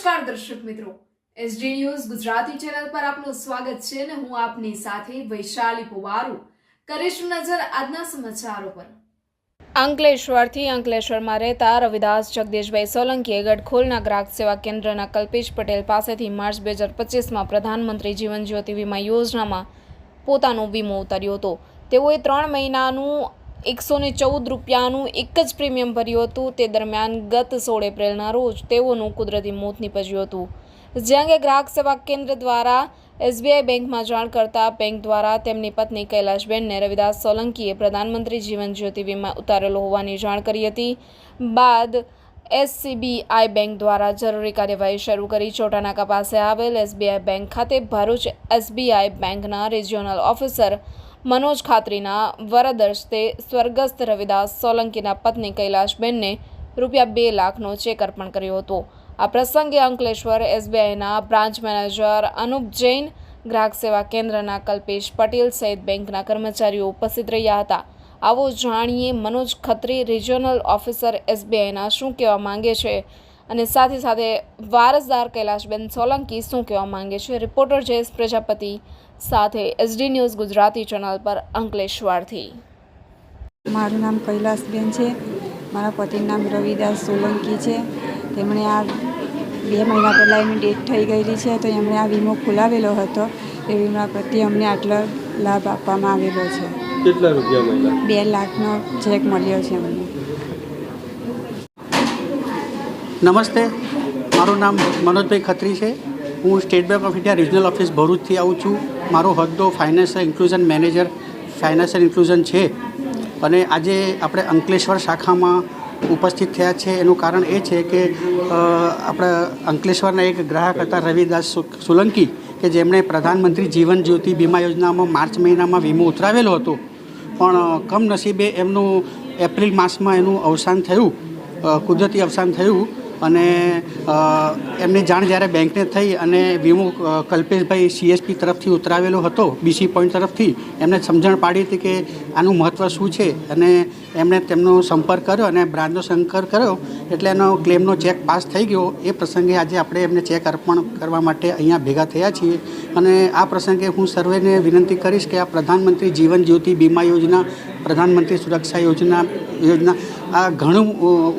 નમસ્કાર દર્શક મિત્રો. એસડી ન્યૂઝ ગુજરાતી ચેનલ પર આપનું સ્વાગત છે અને હું આપની સાથે વૈશાલી પુવારુ. કરીશું નજર આજના સમાચારો પર. અંકલેશ્વરથી અંકલેશ્વરમાં રહેતા રવિદાસ જગદીશભાઈ સોલંકીએ ગઢખોલના ગ્રાહક સેવા કેન્દ્રના કલ્પેશ પટેલ પાસેથી માર્ચ બે હજાર પચીસમાં પ્રધાનમંત્રી જીવન જ્યોતિ વીમા યોજનામાં પોતાનો વીમો ઉતાર્યો હતો. તેઓએ ત્રણ મહિનાનું એકસો ને ચૌદ રૂપિયાનું એક જ પ્રીમિયમ ભર્યું હતું. તે દરમિયાન ગત સોળ એપ્રિલના રોજ તેઓનું કુદરતી મોત નીપજ્યું હતું. જે અંગે ગ્રાહક સેવા કેન્દ્ર દ્વારા એસબીઆઈ બેંકમાં જાણ કરતા બેંક દ્વારા તેમની પત્ની કૈલાશબેનને રવિદાસ સોલંકીએ પ્રધાનમંત્રી જીવન જ્યોતિ વીમા ઉતારેલો હોવાની જાણ કરી હતી. બાદ એસસીબીઆઈ બેંક દ્વારા જરૂરી કાર્યવાહી શરૂ કરી. ચોટાનાકા પાસે આવેલ એસબીઆઈ બેંક ખાતે ભરૂચ એસબીઆઈ બેંકના રિજિયોનલ ઓફિસર મનોજ ખાત્રીના વરદર્શતે સ્વર્ગસ્થ રવિદાસ સોલંકીના પત્ની કૈલાશબેનને રૂપિયા બે લાખનો ચેક અર્પણ કર્યો હતો. આ પ્રસંગે અંકલેશ્વર એસબીઆઈના બ્રાન્ચ મેનેજર અનુપ જૈન, ગ્રાહક સેવા કેન્દ્રના કલ્પેશ પટેલ સહિત બેંકના કર્મચારીઓ ઉપસ્થિત રહ્યા હતા. આવો જાણીએ મનોજ ખત્રી રિજિયોનલ ઓફિસર એસબીઆઈના શું કહેવા માંગે છે? અને સાથે સાથે વારસદાર કૈલાશબેન સોલંકી શું કહેવા માંગે છે? રિપોર્ટર જયેશ પ્રજાપતિ સાથે એસડી ન્યૂઝ ગુજરાતી ચેનલ પર અંકલેશ્વરથી મારું નામ કૈલાશબેન છે. મારા પતિનું નામ રવિદાસ સોલંકી છે. તેમણે આ બે મહિના પહેલાં એની ડેટ થઈ ગયેલી છે તો એમણે આ વીમો ખોલાવેલો હતો. એ વીમા પ્રત્યે અમને આટલો લાભ આપવામાં આવેલો છે. કેટલા રૂપિયા મળ્યા? બે લાખનો ચેક મળ્યો છે મને નમસ્તે મારું નામ મનોજભાઈ ખત્રી છે. હું State Bank of India regional office ભરૂચથી આવું છું. મારો હોદ્દો financial inclusion manager financial inclusion છે. અને આજે આપણે અંકલેશ્વર શાખામાં ઉપસ્થિત થયા છે. એનું કારણ એ છે કે આપણા અંકલેશ્વરના એક ગ્રાહક હતા રવિદાસ સોલંકી કે જેમણે પ્રધાનમંત્રી જીવન જ્યોતિ વીમા યોજનામાં માર્ચ મહિનામાં વીમો ઉતરાવેલો હતો. પણ કમનસીબે એમનું એપ્રિલ માસમાં એનું અવસાન થયું કુદરતી અવસાન થયું અને એમની જાણ જ્યારે બેંકને થઈ અને વીમો કલ્પેશભાઈ સીએસપી તરફથી ઉતરાવેલો હતો બીસી પોઈન્ટ તરફથી, એમને સમજણ પાડી હતી કે આનું મહત્ત્વ શું છે અને એમણે તેમનો સંપર્ક કર્યો અને બ્રાન્ચનો સંપર્ક કર્યો એટલે એનો ક્લેમનો ચેક પાસ થઈ ગયો. એ પ્રસંગે આજે આપણે એમને ચેક અર્પણ કરવા માટે અહીંયા ભેગા થયા છીએ અને આ પ્રસંગે હું સર્વેને વિનંતી કરીશ કે આ પ્રધાનમંત્રી જીવન જ્યોતિ બીમા યોજના પ્રધાનમંત્રી સુરક્ષા યોજના યોજના. આ ઘણું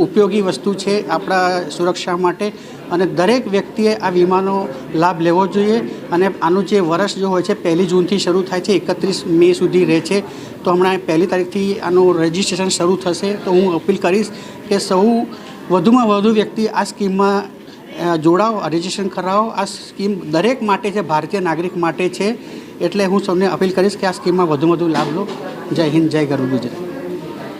ઉપયોગી વસ્તુ છે આપણા સુરક્ષા માટે અને દરેક વ્યક્તિએ આ વીમાનો લાભ લેવો જોઈએ અને આનું જે વર્ષ જો હોય છે, પહેલી જૂનથી શરૂ થાય છે, એકત્રીસ મે સુધી રહે છે, તો હમણાં પહેલી તારીખથી આનું રજિસ્ટ્રેશન શરૂ થશે. તો હું અપીલ કરીશ કે સૌ વધુમાં વધુ વ્યક્તિ આ સ્કીમમાં જોડાઓ, રજિસ્ટ્રેશન કરાવો. આ સ્કીમ દરેક માટે છે, ભારતીય નાગરિક માટે છે. એટલે હું સૌને અપીલ કરીશ કે આ સ્કીમમાં વધુ વધુ લાભ લો. જય હિન્દ, જય ગરુ ગુજરાત.